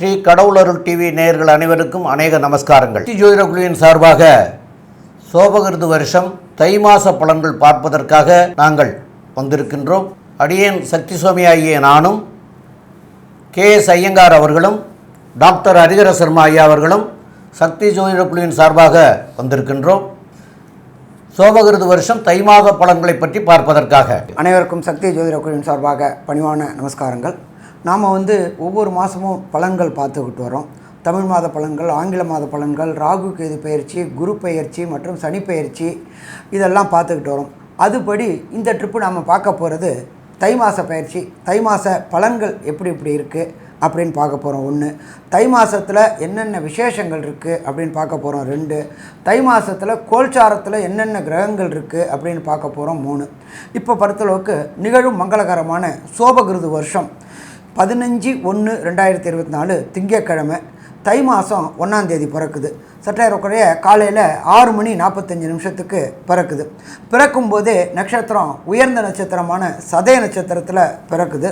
Sri கடவுளருள் TV நேயர்கள் அனைவருக்கும் அநேக நமஸ்காரங்கள். ஸ்ரீ ஜோதிட குழுவின் சார்பாக சோபகிருது வருஷம் தை மாத பலன்கள் பார்ப்பதற்காக நாங்கள் வந்திருக்கின்றோம். அடியேன் சக்தி சுவாமி ஆகிய நானும் கே எஸ் ஐயங்கார் அவர்களும் டாக்டர் ஹரிகர சர்மா ஐயா அவர்களும் சக்தி ஜோதிட குழுவின் சார்பாக வந்திருக்கின்றோம். சோபகிருது வருஷம் தை மாத பலன்களை பற்றி பார்ப்பதற்காக. அனைவருக்கும் சக்தி ஜோதிட குழுவின் சார்பாக பணிவான நமஸ்காரங்கள். நாம் வந்து ஒவ்வொரு மாதமும் பலன்கள் பார்த்துக்கிட்டு வரோம். தமிழ் மாத பலன்கள் ஆங்கில மாத பலன்கள் ராகு கேது பயிற்சி குரு பயிற்சி மற்றும் சனி பயிற்சி இதெல்லாம் பார்த்துக்கிட்டு வரோம். அதுபடி இந்த ட்ரிப்பு நாம் பார்க்க போகிறது தை மாத பயிற்சி. தை மாத பலன்கள் எப்படி இப்படி இருக்குது அப்படின்னு பார்க்க போகிறோம் ஒன்று தை மாதத்தில் என்னென்ன விசேஷங்கள் இருக்குது அப்படின்னு பார்க்க போகிறோம் ரெண்டு தை மாதத்தில் கோல்சாரத்தில் என்னென்ன கிரகங்கள் இருக்குது அப்படின்னு பார்க்க போகிறோம் மூணு இப்போ பொறுத்தளவுக்கு நிகழும் மங்களகரமான சோபகிருது வருஷம். பதினஞ்சு ஒன்று ரெண்டாயிரத்தி இருபத்தி நாலு திங்கட்கிழமை தை மாதம் ஒன்றாந்தேதி பிறக்குது. சற்றேறக்குறைய காலையில் ஆறு மணி நாற்பத்தஞ்சு நிமிஷத்துக்கு பிறக்குது. பிறக்கும்போதே நட்சத்திரம் உயர்ந்த நட்சத்திரமான சதய நட்சத்திரத்தில் பிறக்குது.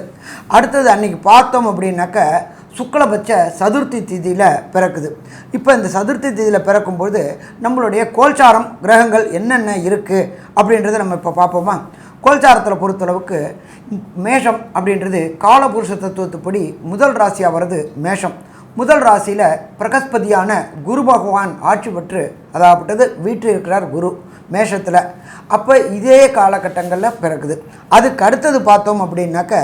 அடுத்தது அன்னைக்கு பார்த்தோம் அப்படின்னாக்க சுக்லபட்ச சதுர்த்தி திதியில் பிறக்குது. இப்போ இந்த சதுர்த்தி திதியில் பிறக்கும்போது நம்மளுடைய கோல்சாரம் கிரகங்கள் என்னென்ன இருக்குது அப்படின்றத நம்ம இப்போ பார்ப்போமா? கோல்சாரத்தில் பொறுத்தளவுக்கு மேஷம் அப்படின்றது காலபுருஷ தத்துவத்துப்படி முதல் ராசியாக வர்றது மேஷம். முதல் ராசியில் பிரகஸ்பதியான குரு பகவான் ஆட்சி பெற்று அதாகப்பட்டது வீட்டில் இருக்கிறார் குரு மேஷத்தில். அப்போ இதே காலகட்டங்களில் பிறக்குது. அதுக்கு அடுத்தது பார்த்தோம் அப்படின்னாக்க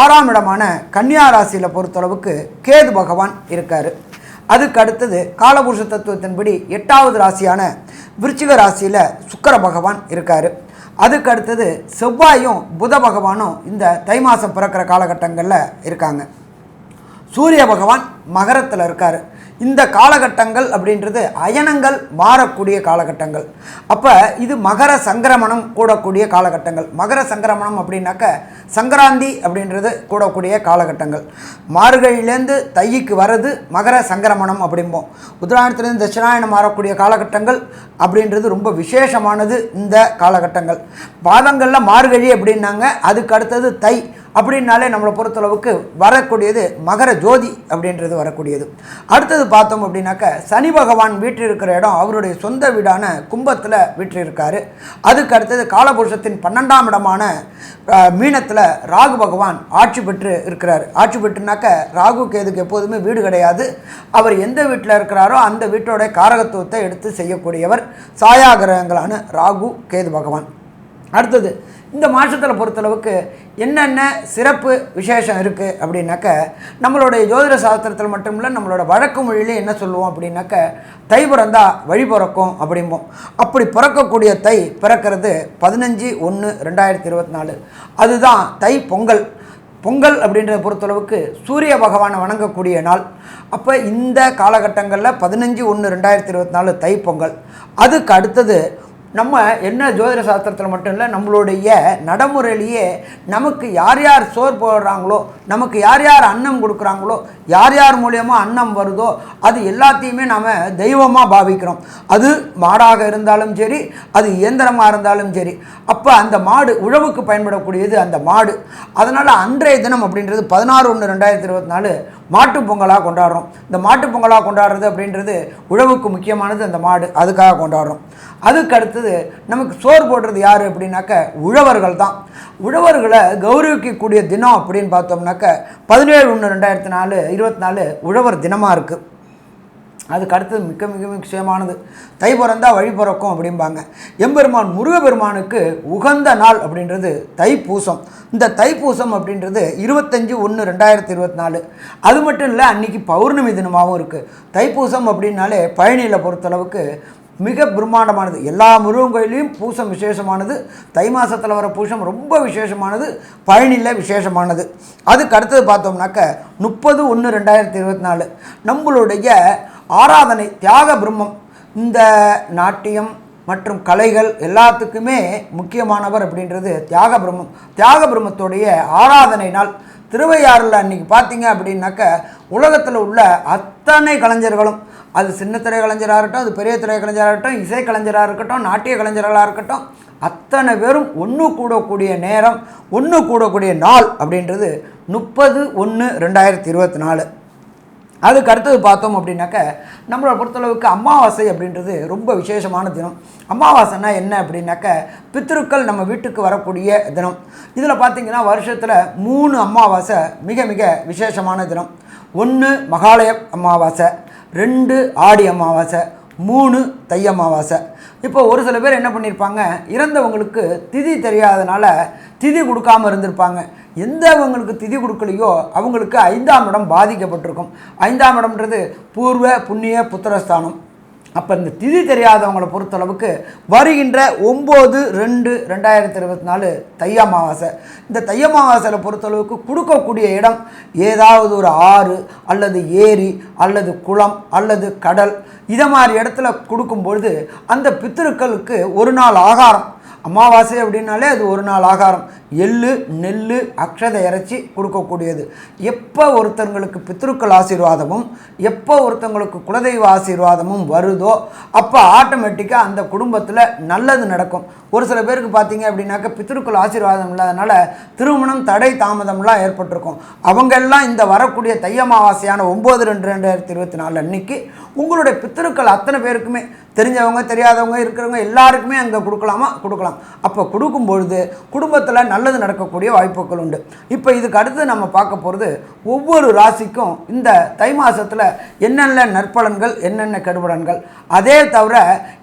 ஆறாம் இடமான கன்னியா ராசியில் பொறுத்தளவுக்கு கேது பகவான் இருக்கார். அதுக்கு அடுத்தது காலபுருஷ தத்துவத்தின்படி எட்டாவது ராசியான விருச்சிக ராசியில் சுக்கர பகவான் இருக்கார். அதுக்கு அடுத்தது செவ்வாயும் புத பகவானும் இந்த தை மாதம் பிறக்கிற காலகட்டங்களில் இருக்காங்க. சூரிய பகவான் மகரத்தில் இருக்கார். இந்த காலகட்டங்கள் அப்படின்றது அயனங்கள் மாறக்கூடிய காலகட்டங்கள். அப்போ இது மகர சங்கிரமணம் கூடக்கூடிய காலகட்டங்கள். மகர சங்கிரமணம் அப்படின்னாக்க சங்கராந்தி அப்படின்றது கூடக்கூடிய காலகட்டங்கள். மார்கழியிலேருந்து தைக்கு வர்றது மகர சங்கிரமணம் அப்படிம்போம். உத்தராயணத்துலேருந்து தட்சிணாயணம் மாறக்கூடிய காலகட்டங்கள் அப்படின்றது ரொம்ப விசேஷமானது இந்த காலகட்டங்கள். பாதங்களில் மார்கழி அப்படின்னாங்க. அதுக்கு அடுத்தது தை. அப்படின்னாலே நம்மளை பொறுத்தளவுக்கு வரக்கூடியது மகர ஜோதி அப்படின்றது வரக்கூடியது. அடுத்தது பார்த்தோம் அப்படின்னாக்க சனி பகவான் வீட்டில் இருக்கிற இடம் அவருடைய சொந்த வீடான கும்பத்தில் வீற்றிருக்காரு. அதுக்கு அடுத்தது காலபுருஷத்தின் பன்னெண்டாம் இடமான மீனத்தில் ராகு பகவான் ஆட்சி பெற்று இருக்கிறார். ஆட்சி பெற்றுனாக்க ராகு கேதுக்கு எப்போதுமே வீடு கிடையாது. அவர் எந்த வீட்டில் இருக்கிறாரோ அந்த வீட்டோட காரகத்துவத்தை எடுத்து செய்யக்கூடியவர் சாயா கிரகங்களான ராகு கேது பகவான். அடுத்தது இந்த மாதத்தில் பொறுத்தளவுக்கு என்னென்ன சிறப்பு விசேஷம் இருக்குது அப்படின்னாக்க நம்மளுடைய ஜோதிட சாஸ்திரத்தில் மட்டும் இல்லை நம்மளோட வழக்கு மொழியிலே என்ன சொல்லுவோம் அப்படின்னாக்க தை பிறந்தா வழி பிறக்கும் அப்படிம்போம். அப்படி பிறக்கக்கூடிய தை பிறக்கிறது பதினஞ்சு ஒன்று ரெண்டாயிரத்தி இருபத்தி நாலு அதுதான் தை பொங்கல். பொங்கல் அப்படின்றத பொறுத்தளவுக்கு சூரிய பகவானை வணங்கக்கூடிய நாள். அப்போ இந்த காலகட்டங்களில் பதினஞ்சு ஒன்று ரெண்டாயிரத்தி இருபத்தி நாலு தை பொங்கல். அதுக்கு அடுத்தது நம்ம என்ன ஜோதிட சாஸ்திரத்தில் மட்டும் இல்லை நம்மளுடைய நடைமுறையிலேயே நமக்கு யார் யார் சோறு போடுறாங்களோ நமக்கு யார் யார் அன்னம் கொடுக்குறாங்களோ யார் யார் மூலியமாக அன்னம் வருதோ அது எல்லாத்தையுமே நாம் தெய்வமாக பாவிக்கிறோம். அது மாடாக இருந்தாலும் சரி அது இயந்திரமாக இருந்தாலும் சரி. அப்போ அந்த மாடு உழவுக்கு பயன்படக்கூடியது அந்த மாடு. அதனால் அன்றைய தினம் அப்படின்றது பதினாறு ஒன்று ரெண்டாயிரத்தி இருபத்தி நாலு மாட்டுப் பொங்கலாக கொண்டாடுறோம். இந்த மாட்டுப் பொங்கலாக கொண்டாடுறது அப்படின்றது உழவுக்கு முக்கியமானது அந்த மாடு. அதுக்காக கொண்டாடுறோம். அதுக்கு அடுத்தது நமக்கு சோறு போடுறது யார் அப்படின்னாக்க உழவர்கள் தான். உழவர்களை கௌரவிக்கக்கூடிய தினம் அப்படின்னு பார்த்தோம்னாக்க பதினேழு ஒன்று ரெண்டாயிரத்தி நாலு இருபத்தி நாலு உழவர் தினமாக இருக்குது அதுக்கு அடுத்தது மிக மிக முக்கியமானது தை பிறந்தா வழி பிறக்கும் அப்படிம்பாங்க. எம்பெருமான் முருகப்பெருமானுக்கு உகந்த நாள் அப்படின்றது தைப்பூசம். இந்த தைப்பூசம் அப்படின்றது இருபத்தஞ்சி ஒன்று ரெண்டாயிரத்தி இருபத்தி நாலு அது மட்டும் இல்லை அன்றைக்கி பௌர்ணமி தினமாகவும் இருக்குது தைப்பூசம் அப்படின்னாலே பழனியில் பொறுத்தளவுக்கு மிக பிரம்மாண்டமானது. எல்லா முருகன் கோயிலையும் பூசம் விசேஷமானது. தை மாதத்தில் வர பூசம் ரொம்ப விசேஷமானது. பழனியில் விசேஷமானது. அதுக்கு அடுத்தது பார்த்தோம்னாக்க முப்பது ஒன்று ரெண்டாயிரத்தி இருபத்தி நாலு. நம்மளுடைய ஆராதனை தியாக பிரம்மம் இந்த நாட்டியம் மற்றும் கலைகள் எல்லாத்துக்குமே முக்கியமானவர் அப்படின்றது தியாக பிரம்மம். தியாக பிரம்மத்துடைய ஆராதனை நாள். திருவையாறில் அன்றைக்கி பார்த்தீங்க அப்படின்னாக்க உலகத்தில் உள்ள அத்தனை கலைஞர்களும் அது சின்ன திரை கலைஞராக இருக்கட்டும் அது பெரிய திரை கலைஞராக இருக்கட்டும் இசை கலைஞராக இருக்கட்டும் நாட்டிய கலைஞர்களாக இருக்கட்டும் அத்தனை பேரும் ஒன்று கூடக்கூடிய நேரம் ஒன்று கூடக்கூடிய நாள் அப்படின்றது முப்பது ஒன்று ரெண்டாயிரத்தி இருபத்தி நாலு. அதுக்கு அடுத்தது பார்த்தோம் அப்படின்னாக்க நம்மளை பொறுத்தளவுக்கு அமாவாசை அப்படின்றது ரொம்ப விசேஷமான தினம். அமாவாசைனா என்ன அப்படின்னாக்க பித்திருக்கள் நம்ம வீட்டுக்கு வரக்கூடிய தினம். இதில் பார்த்தீங்கன்னா வருஷத்தில் மூணு அமாவாசை மிக மிக விசேஷமான தினம். ஒன்று மகாலய அமாவாசை. ரெண்டு ஆடி அமாவாசை மூணு தை அமாவாசை. இப்போ ஒரு சில பேர் என்ன பண்ணியிருப்பாங்க இறந்தவங்களுக்கு திதி தெரியாதனால திதி கொடுக்காம இருந்திருப்பாங்க. எந்தவங்களுக்கு திதி கொடுக்கலையோ அவங்களுக்கு ஐந்தாம் இடம் பாதிக்கப்பட்டிருக்கும். ஐந்தாம் இடம்ன்றது பூர்வ புண்ணிய புத்திரஸ்தானம். அப்போ இந்த திதி தெரியாதவங்களை பொறுத்தளவுக்கு வருகின்ற ஒம்பது ரெண்டு ரெண்டாயிரத்தி இருபத்தி நாலு தையமாவாசை இந்த தை அமாவாசையில் பொறுத்தளவுக்கு கொடுக்கக்கூடிய இடம் ஏதாவது ஒரு ஆறு அல்லது ஏரி அல்லது குளம் அல்லது கடல் இதை மாதிரி இடத்துல கொடுக்கும்பொழுது அந்த பித்திருக்களுக்கு ஒரு நாள் ஆகாரம். அமாவாசை அப்படின்னாலே அது ஒரு நாள் ஆகாரம். எள்ளு நெல் அக்ஷதை இறைச்சி கொடுக்கக்கூடியது. எப்போ ஒருத்தங்களுக்கு பித்ருக்கள் ஆசீர்வாதமும் எப்போ ஒருத்தங்களுக்கு குலதெய்வ ஆசீர்வாதமும் வருதோ அப்போ ஆட்டோமேட்டிக்காக அந்த குடும்பத்தில் நல்லது நடக்கும். ஒரு சில பேருக்கு பார்த்தீங்க அப்படின்னாக்க பித்ருக்கள் ஆசீர்வாதம் இல்லாதனால திருமணம் தடை தாமதம்லாம் ஏற்பட்டிருக்கும். அவங்க எல்லாம் இந்த வரக்கூடிய தை அமாவாசையான ஒம்பது ரெண்டு ரெண்டாயிரத்தி இருபத்தி நாலு அன்னைக்கு உங்களுடைய பித்திருக்கள் அத்தனை பேருக்குமே தெரிஞ்சவங்க தெரியாதவங்க இருக்கிறவங்க எல்லாருக்குமே அங்கே கொடுக்கலாமா? கொடுக்கலாம். அப்போ கொடுக்கும் பொழுது குடும்பத்தில் நல்லது நடக்கக்கூடிய வாய்ப்புகள் உண்டு. இப்போ இதுக்கு அடுத்து நம்ம பார்க்க போகிறது ஒவ்வொரு ராசிக்கும் இந்த தை மாதத்தில் என்னென்ன நற்பலன்கள் என்னென்ன கெடுபலன்கள்? அதே தவிர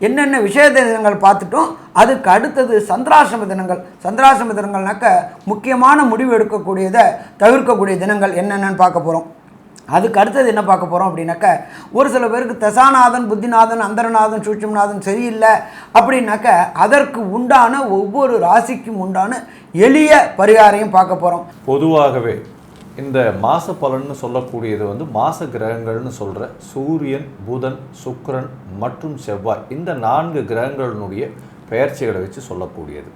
என்னென்ன விஷய தினங்கள் பார்த்துட்டோம் அதுக்கு அடுத்தது சந்திராசிரம தினங்கள். சந்திராசிரம தினங்கள்னாக்க முக்கியமான முடிவு எடுக்கக்கூடியதை தவிர்க்கக்கூடிய தினங்கள் என்னென்னு பார்க்க போகிறோம் அதுக்கு அடுத்தது என்ன பார்க்க போகிறோம் அப்படின்னாக்க ஒரு சில பேருக்கு தசாநாதன் புத்திநாதன் அந்தரநாதன் சூட்சம்நாதன் சரியில்லை அப்படின்னாக்க அதற்கு உண்டான ஒவ்வொரு ராசிக்கும் உண்டான எளிய பரிகாரையும் பார்க்க போகிறோம் பொதுவாகவே இந்த மாச பலன்னு சொல்லக்கூடியது வந்து மாச கிரகங்கள்னு சொல்கிற சூரியன் புதன் சுக்கரன் மற்றும் செவ்வாய் இந்த நான்கு கிரகங்களினுடைய பெயர்ச்சிகளை வச்சு சொல்லக்கூடியது.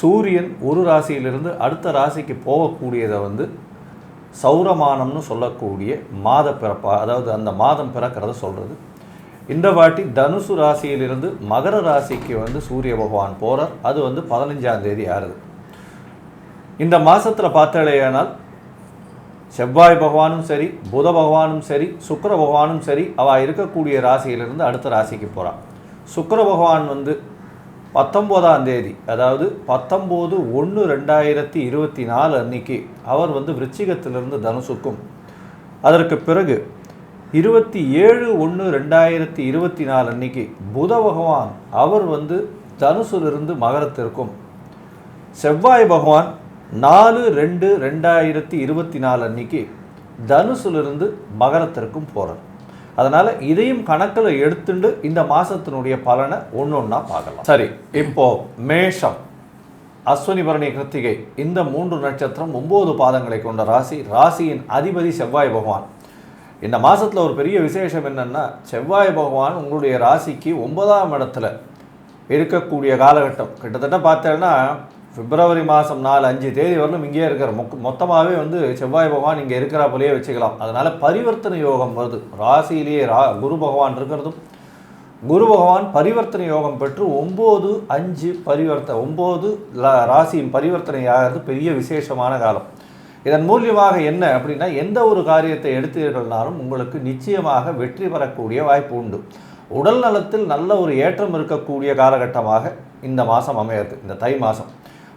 சூரியன் ஒரு ராசியிலிருந்து அடுத்த ராசிக்கு போகக்கூடியதை வந்து சௌரமானம்னு சொல்லக்கூடிய மாத பிறப்பா அதாவது அந்த மாதம் பிறக்கிறத சொல்கிறது இந்த வாட்டி தனுசு ராசியிலிருந்து மகர ராசிக்கு வந்து சூரிய பகவான் போகிறார் அது வந்து பதினஞ்சாம் தேதி ஆறுது. இந்த மாதத்தில் பார்த்தாலேயானால் செவ்வாய் பகவானும் சரி புத பகவானும் சரி சுக்கர பகவானும் சரி அவள் இருக்கக்கூடிய ராசியிலிருந்து அடுத்த ராசிக்கு போகிறான் சுக்கர பகவான் வந்து பத்தொம்போதாம் தேதி அதாவது பத்தொம்போது ஒன்று ரெண்டாயிரத்தி இருபத்தி நாலு அன்னைக்கு அவர் வந்து விருச்சிகத்திலிருந்து தனுசுக்கும். அதற்கு பிறகு இருபத்தி ஏழு ஒன்று ரெண்டாயிரத்தி இருபத்தி நாலு அன்னைக்கு புத பகவான் அவர் வந்து தனுசுலிருந்து மகரத்திற்கும். செவ்வாய் பகவான் நாலு ரெண்டு ரெண்டாயிரத்தி இருபத்தி நாலு அன்னைக்கு தனுசுலிருந்து மகரத்திற்கும் போகிறார் அதனால் இதையும் கணக்கில் எடுத்துண்டு இந்த மாதத்தினுடைய பலனை ஒன்று ஒன்றா பார்க்கலாம். சரி. இப்போ மேஷம் அஸ்வினி பரணி கிருத்திகை இந்த மூன்று நட்சத்திரம் ஒம்பது பாதங்களை கொண்ட ராசி ராசியின் அதிபதி செவ்வாய் பகவான். இந்த மாதத்தில் ஒரு பெரிய விசேஷம் என்னன்னா செவ்வாய் பகவான் உங்களுடைய ராசிக்கு ஒன்பதாம் இடத்துல இருக்கக்கூடிய காலகட்டம். கிட்டத்தட்ட பார்த்தேன்னா பிப்ரவரி மாதம் நாலு அஞ்சு தேதி வரலும் இங்கேயே இருக்கிற மொக் மொத்தமாகவே வந்து செவ்வாய் பகவான் இங்கே இருக்கிறாப்புலையே வச்சுக்கலாம். அதனால் பரிவர்த்தனை யோகம் வருது. ராசியிலேயே ரா குரு பகவான் இருக்கிறதும் குரு பகவான் பரிவர்த்தனை யோகம் பெற்று ஒம்பது அஞ்சு பரிவர்த்த ஒம்பது ராசியின் பரிவர்த்தனை ஆகிறது பெரிய விசேஷமான காலம். இதன் மூலியமாக என்ன அப்படின்னா எந்த ஒரு காரியத்தை எடுத்தீர்கள்னாலும் உங்களுக்கு நிச்சயமாக வெற்றி பெறக்கூடிய வாய்ப்பு உண்டு. உடல் நலத்தில் நல்ல ஒரு ஏற்றம் இருக்கக்கூடிய காலகட்டமாக இந்த மாதம் அமையிறது இந்த தை மாதம்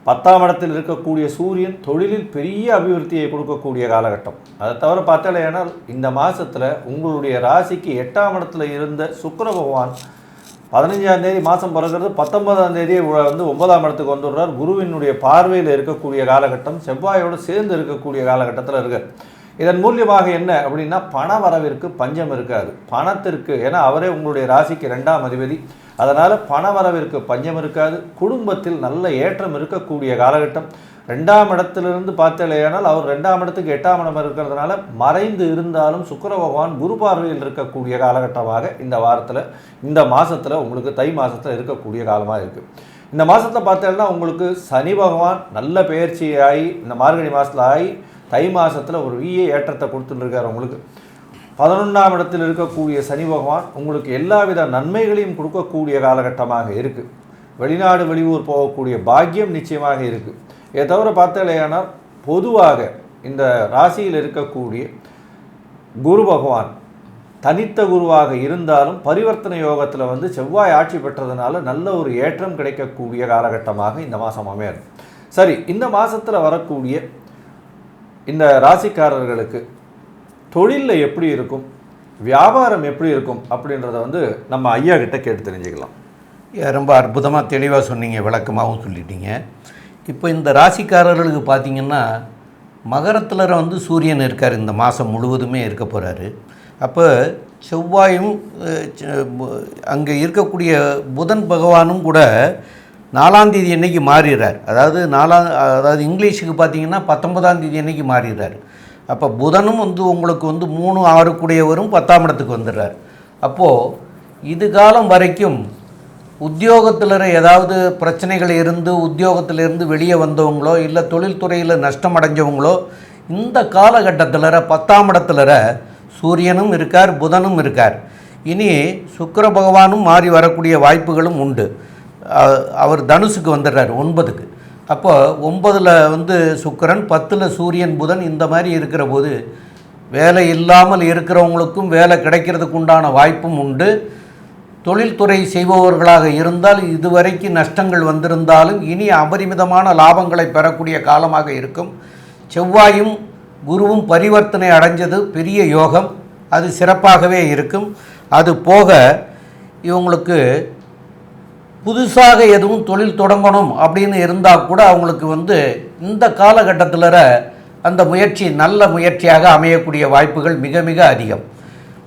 பத்தாம் இடத்தில் இருக்கக்கூடிய சூரியன் தொழிலில் பெரிய அபிவிருத்தியை கொடுக்கக்கூடிய காலகட்டம். அதை தவிர பார்த்தாலேனால் இந்த மாதத்தில் உங்களுடைய ராசிக்கு எட்டாம் இடத்துல இருந்த சுக்கர பகவான் பதினஞ்சாம் தேதி மாதம் பிறகுறது பத்தொன்பதாம் தேதி வந்து ஒன்பதாம் இடத்துக்கு வந்துடுறார். குருவினுடைய பார்வையில் இருக்கக்கூடிய காலகட்டம் செவ்வாயோடு சேர்ந்து இருக்கக்கூடிய காலகட்டத்தில் இருக்குது இதன் மூலியமாக என்ன அப்படின்னா பண வரவிற்கு பஞ்சம் இருக்காது. பணத்திற்கு ஏன்னா அவரே உங்களுடைய ராசிக்கு ரெண்டாம் அதிபதி. அதனால் பண வரவிற்கு பஞ்சம் இருக்காது. குடும்பத்தில் நல்ல ஏற்றம் இருக்கக்கூடிய காலகட்டம். ரெண்டாம் இடத்திலிருந்து பார்த்தலையானால் அவர் ரெண்டாம் இடத்துக்கு எட்டாம் இடம் இருக்கிறதுனால மறைந்து இருந்தாலும் சுக்கர பகவான் குரு பார்வையில் இருக்கக்கூடிய காலகட்டமாக இந்த வாரத்தில் இந்த மாதத்தில் உங்களுக்கு தை மாதத்தில் இருக்கக்கூடிய காலமாக இருக்குது இந்த மாதத்தில் பார்த்தேன்னா உங்களுக்கு சனி பகவான் நல்ல பெயர்ச்சி ஆகி இந்த மார்கழி மாதத்தில் ஆகி தை மாதத்தில் ஒரு ஈய ஏற்றத்தை கொடுத்துட்டுருக்கார் உங்களுக்கு. பதினொன்றாம் இடத்தில் இருக்கக்கூடிய சனி பகவான் உங்களுக்கு எல்லாவித நன்மைகளையும் கொடுக்கக்கூடிய காலகட்டமாக இருக்குது வெளிநாடு வெளியூர் போகக்கூடிய பாக்கியம் நிச்சயமாக இருக்குது இதை தவிர பார்த்தாலேயானால் பொதுவாக இந்த ராசியில் இருக்கக்கூடிய குரு பகவான் தனித்த குருவாக இருந்தாலும் பரிவர்த்தனை யோகத்தில் வந்து செவ்வாய் ஆட்சி பெற்றதுனால நல்ல ஒரு ஏற்றம் கிடைக்கக்கூடிய காலகட்டமாக இந்த மாதம் அமையாது. சரி இந்த மாதத்தில் வரக்கூடிய இந்த ராசிக்காரர்களுக்கு தொழிலில் எப்படி இருக்கும்? வியாபாரம் எப்படி இருக்கும்? அப்படின்றத வந்து நம்ம ஐயா கிட்ட கேட்டு தெரிஞ்சுக்கலாம். ரொம்ப அற்புதமாக தெளிவாக சொன்னீங்க விளக்கமாகவும் சொல்லிட்டீங்க. இப்போ இந்த ராசிக்காரர்களுக்கு பார்த்தீங்கன்னா மகரத்தில் வந்து சூரியன் இருக்கார் இந்த மாதம் முழுவதுமே இருக்க போகிறாரு அப்போ செவ்வாயும் அங்கே இருக்கக்கூடிய புதன் பகவானும் கூட நாலாம் தேதி அன்னைக்கு மாறிடுறார் அதாவது நாலாம் அதாவது இங்கிலீஷுக்கு பார்த்தீங்கன்னா பத்தொன்பதாம் தேதி அன்னைக்கு மாறிடுறார் அப்போ புதனும் வந்து உங்களுக்கு வந்து மூணு ஆறு கூடியவரும் பத்தாம் இடத்துக்கு வந்துடுறார். அப்போது இது காலம் வரைக்கும் உத்தியோகத்தில் ஏதாவது பிரச்சனைகள் இருந்து உத்தியோகத்திலிருந்து வெளியே வந்தவங்களோ இல்லை தொழில்துறையில் நஷ்டம் அடைஞ்சவங்களோ இந்த காலகட்டத்தில் பத்தாம் இடத்துல சூரியனும் இருக்கார் புதனும் இருக்கார். இனி சுக்கர பகவானும் மாறி வரக்கூடிய வாய்ப்புகளும் உண்டு. அவர் தனுசுக்கு வந்துடுறார் ஒன்பதுக்கு. அப்போ ஒன்பதில் வந்து சுக்கிரன் பத்தில் சூரியன் புதன் இந்த மாதிரி இருக்கிற போது வேலை இல்லாமல் இருக்கிறவங்களுக்கும் வேலை கிடைக்கிறதுக்கு உண்டான வாய்ப்பும் உண்டு. தொழில்துறை செய்பவர்களாக இருந்தால் இதுவரைக்கும் நஷ்டங்கள் வந்திருந்தாலும் இனி அபரிமிதமான லாபங்களை பெறக்கூடிய காலமாக இருக்கும். செவ்வாயும் குருவும் பரிவர்த்தனை அடைஞ்சது பெரிய யோகம். அது சிறப்பாகவே இருக்கும். அது போக இவங்களுக்கு புதுசாக எதுவும் தொழில் தொடங்கணும் அப்படின்னு இருந்தால் கூட அவங்களுக்கு வந்து இந்த காலகட்டத்தில் அந்த முயற்சி நல்ல முயற்சியாக அமையக்கூடிய வாய்ப்புகள் மிக மிக அதிகம்.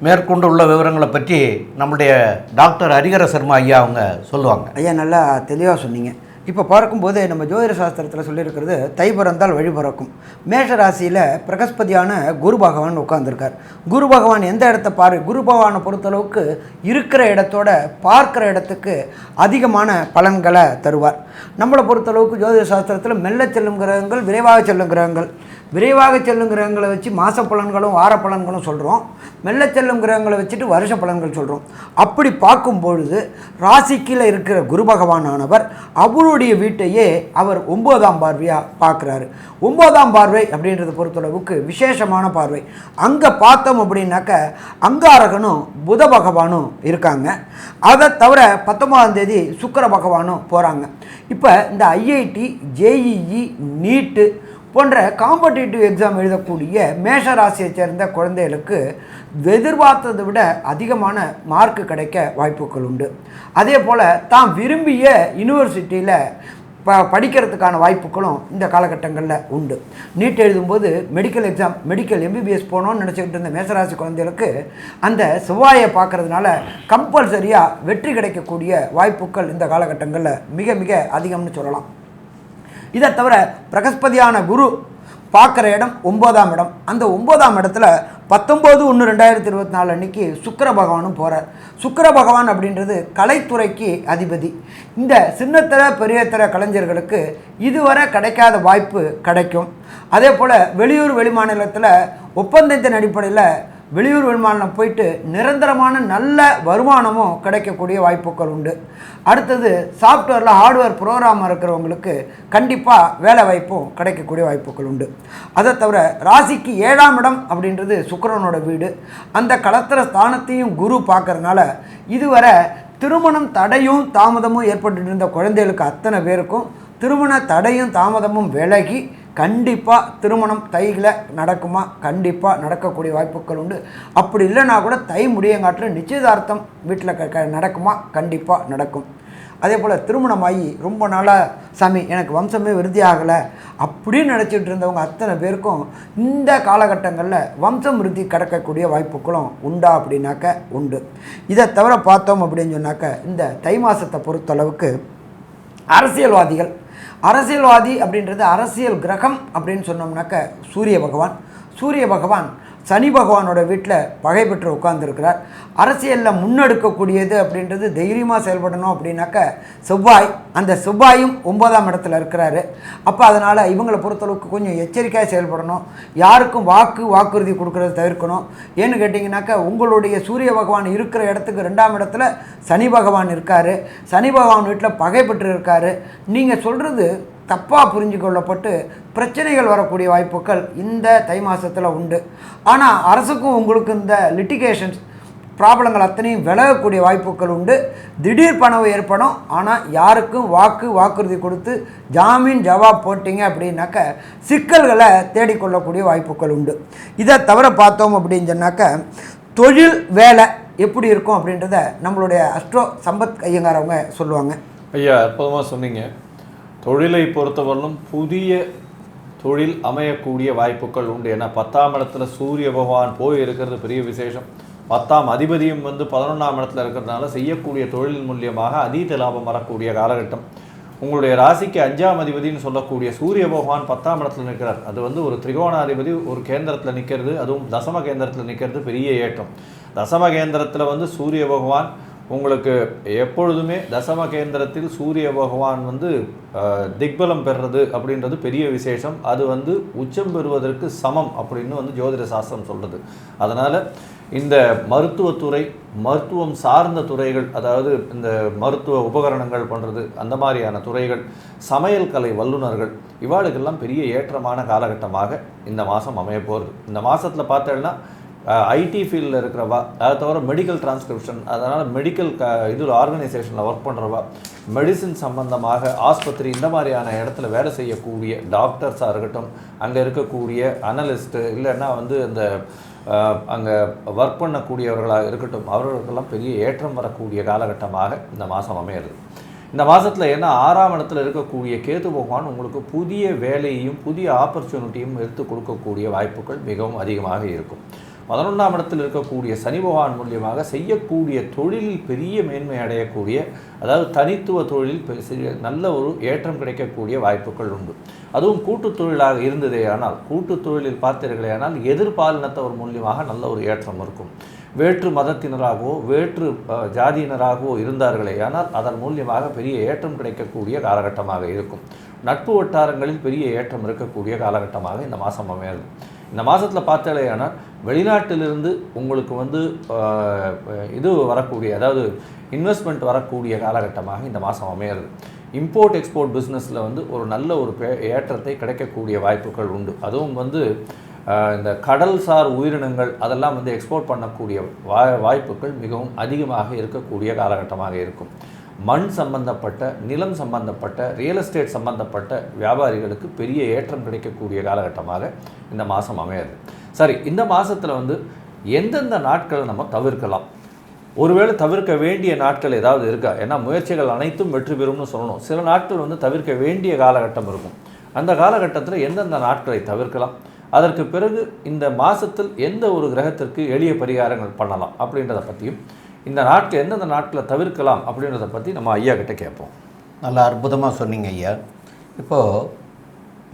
மேற்கொண்டு உள்ள விவரங்களை பற்றி நம்முடைய டாக்டர் ஹரிகர சர்மா ஐயா அவங்க சொல்லுவாங்க. ஐயா நல்லா தெளிவாக சொன்னீங்க. இப்போ பார்க்கும்போது நம்ம ஜோதிட சாஸ்திரத்தில் சொல்லியிருக்கிறது தை பிறந்தால் வழி பிறக்கும். மேஷ ராசியில் பிரகஸ்பதியான குரு பகவான் உட்கார்ந்துருக்கார். குரு பகவான் எந்த இடத்த பாரு குரு பகவானை பொறுத்தளவுக்கு இருக்கிற இடத்தோட பார்க்குற இடத்துக்கு அதிகமான பலன்களை தருவார். நம்மளை பொறுத்தளவுக்கு ஜோதிட சாஸ்திரத்தில் மெல்ல செல்லும் கிரகங்கள் விரைவாக செல்லும் கிரகங்கள். விரைவாக செல்லும் கிரகங்களை வச்சு மாத பலன்களும் வார பலன்களும் சொல்கிறோம் மெல்ல செல்லும் கிரகங்களை வச்சுட்டு வருஷ பலன்கள் சொல்கிறோம் அப்படி பார்க்கும் பொழுது ராசிக்கில் இருக்கிற குரு பகவானானவர் அவருடைய வீட்டையே அவர் ஒம்பதாம் பார்வையாக பார்க்குறாரு. ஒம்பதாம் பார்வை அப்படின்றத பொறுத்தளவுக்கு விசேஷமான பார்வை. அங்கே பார்த்தோம் அப்படின்னாக்க அங்காரகனும் புத பகவானும் இருக்காங்க. அதை தவிர பத்தொன்பதாம் தேதி சுக்கிர பகவானும் போகிறாங்க இப்போ இந்த ஐஐடி ஜேஇஇ நீட்டு போன்ற காம்படிட்டிவ் எக்ஸாம் எழுதக்கூடிய மேஷ ராசியை சேர்ந்த குழந்தைகளுக்கு எதிர்பார்த்ததை விட அதிகமான மார்க் கிடைக்க வாய்ப்புகள் உண்டு. அதே போல் தான் விரும்பிய யூனிவர்சிட்டியில் ப படிக்கிறதுக்கான வாய்ப்புகளும் இந்த காலகட்டங்களில் உண்டு. நீட் எழுதும்போது மெடிக்கல் எக்ஸாம் மெடிக்கல் எம்பிபிஎஸ் போகணும்னு நினச்சிக்கிட்டு இருந்த மேசராசி குழந்தைகளுக்கு அந்த செவ்வாயை பார்க்கறதுனால கம்பல்சரியாக வெற்றி கிடைக்கக்கூடிய வாய்ப்புகள் இந்த காலகட்டங்களில் மிக மிக அதிகம்னு சொல்லலாம். இதை தவிர பிரகஸ்பதியான குரு பார்க்குற இடம் ஒம்போதாம் இடம். அந்த ஒம்போதாம் இடத்துல பத்தொம்போது ஒன்று ரெண்டாயிரத்தி இருபத்தி நாலு அன்னைக்கு சுக்கர பகவானும் போகிறார் சுக்கர பகவான் அப்படின்றது கலைத்துறைக்கு அதிபதி. இந்த சின்னத்தர பெரியத்தர கலைஞர்களுக்கு இதுவரை கிடைக்காத வாய்ப்பு கிடைக்கும். அதே போல் வெளியூர் வெளிமாநிலத்தில் ஒப்பந்தத்தின் அடிப்படையில் வெளியூர் விமானம் போயிட்டு நிரந்தரமான நல்ல வருமானமும் கிடைக்கக்கூடிய வாய்ப்புகள் உண்டு. அடுத்தது சாஃப்ட்வேரில் ஹார்ட்வேர் ப்ரோக்ராம் இருக்கிறவங்களுக்கு கண்டிப்பாக வேலை வாய்ப்பும் கிடைக்கக்கூடிய வாய்ப்புகள் உண்டு. அதை தவிர ராசிக்கு ஏழாம் இடம் அப்படின்றது சுக்கரனோட வீடு. அந்த கலத்திர ஸ்தானத்தையும் குரு பார்க்கறதுனால இதுவரை திருமணம் தடையும் தாமதமும் ஏற்பட்டு இருந்த குழந்தைகளுக்கு அத்தனை பேருக்கும் திருமண தடையும் தாமதமும் விலகி கண்டிப்பாக திருமணம் தையில் நடக்குமா? கண்டிப்பாக நடக்கக்கூடிய வாய்ப்புகள் உண்டு. அப்படி இல்லைனா கூட தை முடியங்காட்டில் நிச்சயதார்த்தம் வீட்டில் க க நடக்குமா? கண்டிப்பாக நடக்கும். அதே போல் திருமணமாகி ரொம்ப நாளாக சாமி எனக்கு வம்சமே விருதி ஆகலை. அப்படின்னு நினச்சிட்டு இருந்தவங்க அத்தனை பேருக்கும் இந்த காலகட்டங்களில் வம்சம் விருத்தி கிடக்கக்கூடிய வாய்ப்புகளும் உண்டா அப்படின்னாக்க உண்டு. இதை தவிர பார்த்தோம் அப்படின்னு சொன்னாக்க இந்த தை மாதத்தை பொறுத்தளவுக்கு அரசியல்வாதிகள் அரசியல்வாதி அப்படின்றது அரசியல் கிரகம் அப்படின்னு சொன்னோம்னாக்க சூரிய பகவான். சூரிய பகவான் சனி பகவானோட வீட்டில் பகை பெற்று உட்கார்ந்துருக்கிறார். அரசியலில் முன்னெடுக்கக்கூடியது அப்படின்றது தைரியமாக செயல்படணும் அப்படின்னாக்க செவ்வாய் அந்த செவ்வாயும் ஒன்பதாம் இடத்துல இருக்கிறாரு. அப்போ அதனால் இவங்களை பொறுத்தளவுக்கு கொஞ்சம் எச்சரிக்கையாக செயல்படணும். யாருக்கும் வாக்கு வாக்குறுதி கொடுக்கறத தவிர்க்கணும். ஏன்னு கேட்டிங்கனாக்கா உங்களுடைய சூரிய பகவான் இருக்கிற இடத்துக்கு ரெண்டாம் இடத்துல சனி பகவான் இருக்கார். சனி பகவான் வீட்டில் பகை பெற்று இருக்காரு. நீங்கள் சொல்கிறது தப்பாக புரிஞ்சு கொள்ளப்பட்டு பிரச்சனைகள் வரக்கூடிய வாய்ப்புகள் இந்த தை மாதத்தில் உண்டு. ஆனால் அரசுக்கும் உங்களுக்கு இந்த லிட்டிகேஷன்ஸ் ப்ராப்ளங்கள் அத்தனையும் விலகக்கூடிய வாய்ப்புகள் உண்டு. திடீர் பணவு ஏற்படும் ஆனால் யாருக்கும் வாக்கு வாக்குறுதி கொடுத்து ஜாமீன் ஜவாப் போட்டிங்க அப்படின்னாக்க சிக்கல்களை தேடிக்கொள்ளக்கூடிய வாய்ப்புகள் உண்டு. இதை தவிர பார்த்தோம் அப்படின்னு சொன்னாக்க தொழில் வேலை எப்படி இருக்கும் அப்படின்றத நம்மளுடைய அஷ்டோ சம்பத் கையங்காரவங்க சொல்லுவாங்க. ஐயா அற்புதமாக சொன்னீங்க. தொழிலை பொறுத்தவரையிலும் புதிய தொழில் அமையக்கூடிய வாய்ப்புகள் உண்டு. ஏன்னா பத்தாம் இடத்துல சூரிய பகவான் போய் இருக்கிறது பெரிய விசேஷம். பத்தாம் அதிபதியும் வந்து பதினொன்றாம் இடத்துல இருக்கிறதுனால செய்யக்கூடிய தொழில் மூலியமாக அதீத லாபம் வரக்கூடிய காலகட்டம். உங்களுடைய ராசிக்கு அஞ்சாம் அதிபதினு சொல்லக்கூடிய சூரிய பகவான் பத்தாம் இடத்துல நிற்கிறார். அது வந்து ஒரு திரிகோணாதிபதி ஒரு கேந்திரத்தில் நிற்கிறது அதுவும் தசம கேந்திரத்தில் நிற்கிறது பெரிய ஏற்றம். தசம கேந்திரத்தில் வந்து சூரிய பகவான் உங்களுக்கு எப்பொழுதுமே தசம கேந்திரத்தில் சூரிய பகவான் வந்து திக்பலம் பெறுறது அப்படின்றது பெரிய விசேஷம். அது வந்து உச்சம் பெறுவதற்கு சமம் அப்படின்னு வந்து ஜோதிட சாஸ்திரம் சொல்கிறது அதனால் இந்த மருத்துவத்துறை மருத்துவம் சார்ந்த துறைகள் அதாவது இந்த மருத்துவ உபகரணங்கள் பண்ணுறது அந்த மாதிரியான துறைகள் சமையல் கலை வல்லுநர்கள் இவாளுக்கெல்லாம் பெரிய ஏற்றமான காலகட்டமாக இந்த மாதம் அமைய போகிறது இந்த மாதத்தில் பார்த்தேன்னா ஐடி ஃபீல்டில் இருக்கிறவா அதை தவிர மெடிக்கல் டிரான்ஸ்கிரிப்ஷன் அதனால் மெடிக்கல் க இதில் ஆர்கனைசேஷனில் ஒர்க் பண்ணுறவா மெடிசின் சம்பந்தமாக ஆஸ்பத்திரி இந்த மாதிரியான இடத்துல வேலை செய்யக்கூடிய டாக்டர்ஸாக இருக்கட்டும் அங்கே இருக்கக்கூடிய அனலிஸ்ட்டு இல்லைன்னா வந்து அந்த அங்கே ஒர்க் பண்ணக்கூடியவர்களாக இருக்கட்டும் அவர்களுக்கெல்லாம் பெரிய ஏற்றம் வரக்கூடிய காலகட்டமாக இந்த மாதம் அமையிறது. இந்த மாதத்தில் ஏன்னா ஆறாம் இடத்துல இருக்கக்கூடிய கேது பகவான் உங்களுக்கு புதிய வேலையையும் புதிய ஆப்பர்ச்சுனிட்டியும் எடுத்து கொடுக்கக்கூடிய வாய்ப்புகள் மிகவும் அதிகமாக இருக்கும். பதினொன்றாம் இடத்தில் இருக்கக்கூடிய சனி பகவான் மூலியமாக செய்யக்கூடிய தொழிலில் பெரிய மேன்மை அடையக்கூடிய அதாவது தனித்துவ தொழிலில் பெ- சிறிய- நல்ல ஒரு ஏற்றம் கிடைக்கக்கூடிய வாய்ப்புகள் உண்டு. அதுவும் கூட்டுத் தொழிலாக இருந்ததே ஆனால் கூட்டுத் தொழிலில் பார்த்தீர்களே ஆனால் எதிர்பாலினத்தவர் மூலியமாக நல்ல ஒரு ஏற்றம் இருக்கும். வேற்று மதத்தினராகவோ வேற்று ஜாதியினராகவோ இருந்தார்களே ஆனால் அதன் மூலியமாக பெரிய ஏற்றம் கிடைக்கக்கூடிய காலகட்டமாக இருக்கும். நட்பு வட்டாரங்களில் பெரிய ஏற்றம் இருக்கக்கூடிய காலகட்டமாக இந்த மாதம் அமையாது இந்த மாதத்தில் பார்த்தாலேயானால் வெளிநாட்டிலிருந்து உங்களுக்கு வந்து இது வரக்கூடிய அதாவது இன்வெஸ்ட்மெண்ட் வரக்கூடிய காலகட்டமாக இந்த மாதம் அமையிறது. இம்போர்ட் எக்ஸ்போர்ட் பிஸ்னஸில் வந்து ஒரு நல்ல ஒரு பே- ஏற்றத்தை கிடைக்கக்கூடிய வாய்ப்புகள் உண்டு. அதுவும் வந்து இந்த கடல்சார் உயிரினங்கள் அதெல்லாம் வந்து எக்ஸ்போர்ட் பண்ணக்கூடிய வா வாய்ப்புகள் மிகவும் அதிகமாக இருக்கக்கூடிய காலகட்டமாக இருக்கும். மண் சம்பந்தப்பட்ட நிலம் சம்பந்தப்பட்ட ரியல் எஸ்டேட் சம்பந்தப்பட்ட வியாபாரிகளுக்கு பெரிய ஏற்றம் கிடைக்கக்கூடிய காலகட்டமாக இந்த மாதம் அமையாது. சரி இந்த மாதத்தில் வந்து எந்தெந்த நாட்களை நம்ம தவிர்க்கலாம்? ஒருவேளை தவிர்க்க வேண்டிய நாட்கள் ஏதாவது இருக்கா? ஏன்னா முயற்சிகள் அனைத்தும் வெற்றி பெறும்னு சொல்லணும். சில நாட்கள் வந்து தவிர்க்க வேண்டிய காலகட்டம் இருக்கும். அந்த காலகட்டத்தில் எந்தெந்த நாட்களை தவிர்க்கலாம்? அதற்கு பிறகு இந்த மாதத்தில் எந்த ஒரு கிரகத்திற்கு எளிய பரிகாரங்கள் பண்ணலாம்? அப்படின்றத பற்றியும் இந்த நாட்கள் எந்தெந்த நாட்டில் தவிர்க்கலாம் அப்படின்றத பற்றி நம்ம ஐயா கிட்டே கேட்போம். நல்லா அற்புதமாக சொன்னீங்க ஐயா. இப்போது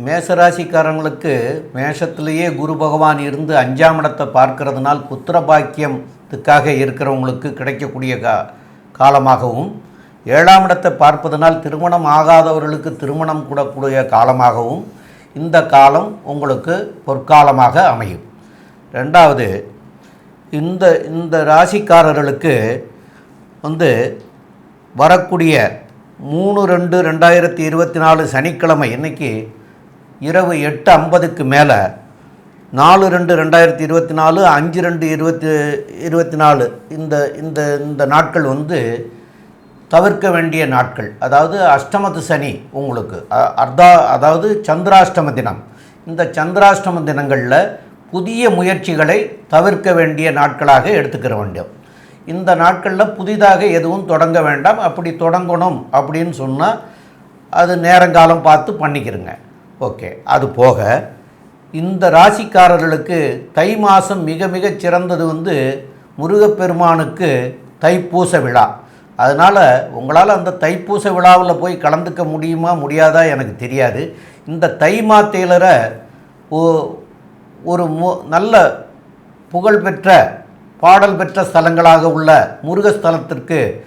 மேசராசிக்காரங்களுக்கு மேஷத்திலேயே குரு பகவான் இருந்து அஞ்சாம் இடத்தை பார்க்கறதுனால் புத்திர பாக்கியத்துக்காக இருக்கிறவங்களுக்கு கிடைக்கக்கூடிய கா காலமாகவும் ஏழாம் இடத்தை பார்ப்பதனால் திருமணம் ஆகாதவர்களுக்கு திருமணம் கூடக்கூடிய காலமாகவும் இந்த காலம் உங்களுக்கு பொற்காலமாக அமையும். ரெண்டாவது இந்த இந்த ராசிக்காரர்களுக்கு வந்து வரக்கூடிய மூணு ரெண்டு ரெண்டாயிரத்தி இருபத்தி நாலு சனிக்கிழமை இன்றைக்கி இரவு எட்டு ஐம்பதுக்கு மேலே நாலு ரெண்டு ரெண்டாயிரத்தி இருபத்தி நாலு அஞ்சு ரெண்டு இருபத்தி இருபத்தி நாலு இந்த இந்த இந்த நாட்கள் வந்து தவிர்க்க வேண்டிய நாட்கள். அதாவது அஷ்டமத்து சனி உங்களுக்கு அ- அர்த்தா அதாவது சந்திராஷ்டம தினம். இந்த சந்திராஷ்டம தினங்களில் புதிய முயற்சிகளை தவிர்க்க வேண்டிய நாட்களாக எடுத்துக்கிற வேண்டும். இந்த நாட்களில் புதிதாக எதுவும் தொடங்க வேண்டாம் அப்படி தொடங்கணும் அப்படின்னு சொன்னால் அது நேரங்காலம் பார்த்து பண்ணிக்கிறங்க ஓகே அது போக இந்த ராசிக்காரர்களுக்கு தை மாதம் மிக மிக சிறந்தது வந்து முருகப்பெருமானுக்கு தைப்பூச விழா. அதனால் உங்களால் அந்த தைப்பூச விழாவில் போய் கலந்துக்க முடியுமா முடியாதா எனக்கு தெரியாது. இந்த தை மாத்தையிலரை ஓ- ஒரு மு நல்ல புகழ்பெற்ற பாடல் பெற்ற ஸ்தலங்களாக உள்ள முருகஸ்தலத்திற்கு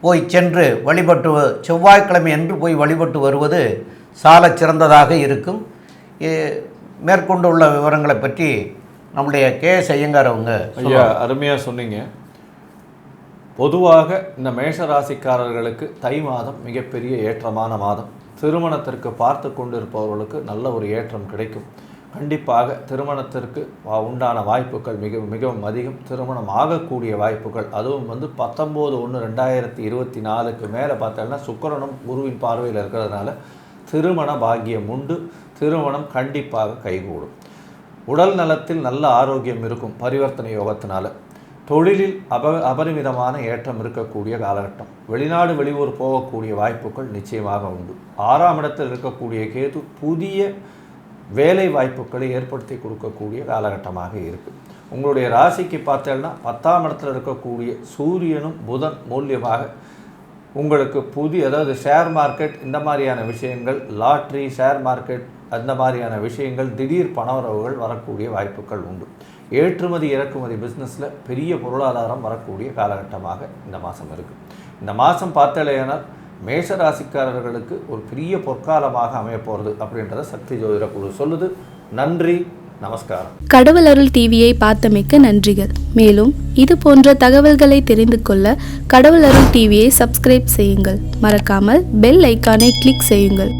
போய் சென்று வழிபட்டு செவ்வாய்க்கிழமை என்று போய் வழிபட்டு வருவது சாலச் சிறந்ததாக இருக்கும். ஏ- மேற்கொண்டு உள்ள விவரங்களை பற்றி நம்முடைய கே எஸ் ஐயங்கார் அவங்க ஐயா அருமையாக சொன்னீங்க. பொதுவாக இந்த மேஷ ராசிக்காரர்களுக்கு தை மாதம் மிகப்பெரிய ஏற்றமான மாதம். திருமணத்திற்கு பார்த்து கொண்டிருப்பவர்களுக்கு நல்ல ஒரு ஏற்றம் கிடைக்கும். கண்டிப்பாக திருமணத்திற்கு வா- உண்டான வாய்ப்புகள் மிக மிகவும் அதிகம். திருமணம் ஆகக்கூடிய வாய்ப்புகள் அதுவும் வந்து பத்தொம்போது ஒன்று ரெண்டாயிரத்தி இருபத்தி நாலுக்கு மேலே பார்த்தோம்னா சுக்கரனும் குருவின் பார்வையில் இருக்கிறதுனால திருமண பாக்கியம் உண்டு. திருமணம் கண்டிப்பாக கைகூடும். உடல் நலத்தில் நல்ல ஆரோக்கியம் இருக்கும் பரிவர்த்தனை யோகத்தினால. தொழிலில் அப அபரிமிதமான ஏற்றம் இருக்கக்கூடிய காலகட்டம். வெளிநாடு வெளியூர் போகக்கூடிய வாய்ப்புகள் நிச்சயமாக உண்டு. ஆறாம் இடத்தில் இருக்கக்கூடிய கேது புதிய வேலை வாய்ப்புகளை ஏற்படுத்தி கொடுக்கக்கூடிய காலகட்டமாக இருக்குது உங்களுடைய ராசிக்கு பார்த்தேன்னா பத்தாம் இடத்துல இருக்கக்கூடிய சூரியனும் புதன் மூலியமாக உங்களுக்கு புதிய அதாவது ஷேர் மார்க்கெட் இந்த மாதிரியான விஷயங்கள் லாட்ரி ஷேர் மார்க்கெட் அந்த மாதிரியான விஷயங்கள் திடீர் பணவரவுகள் வரக்கூடிய வாய்ப்புகள் உண்டு. ஏற்றுமதி இறக்குமதி பிஸ்னஸில் பெரிய பொருளாதாரம் வரக்கூடிய காலகட்டமாக இந்த மாதம் இருக்குது இந்த மாதம் பார்த்தாலேயானால் மேஷ ராசிக்காரர்களுக்கு ஒரு பெரிய பொற்காலமாக அமையப்போகிறது அப்படின்றத சக்தி ஜோதிட குழு சொல்லுது. நன்றி நமஸ்காரம். கடவுள் அருள் டிவியை பார்த்தமைக்க நன்றிகள். மேலும் இது போன்ற தகவல்களை தெரிந்து கொள்ள கடவுள் அருள் டிவியை சப்ஸ்கிரைப் செய்யுங்கள். மறக்காமல் பெல் ஐக்கானை கிளிக் செய்யுங்கள்.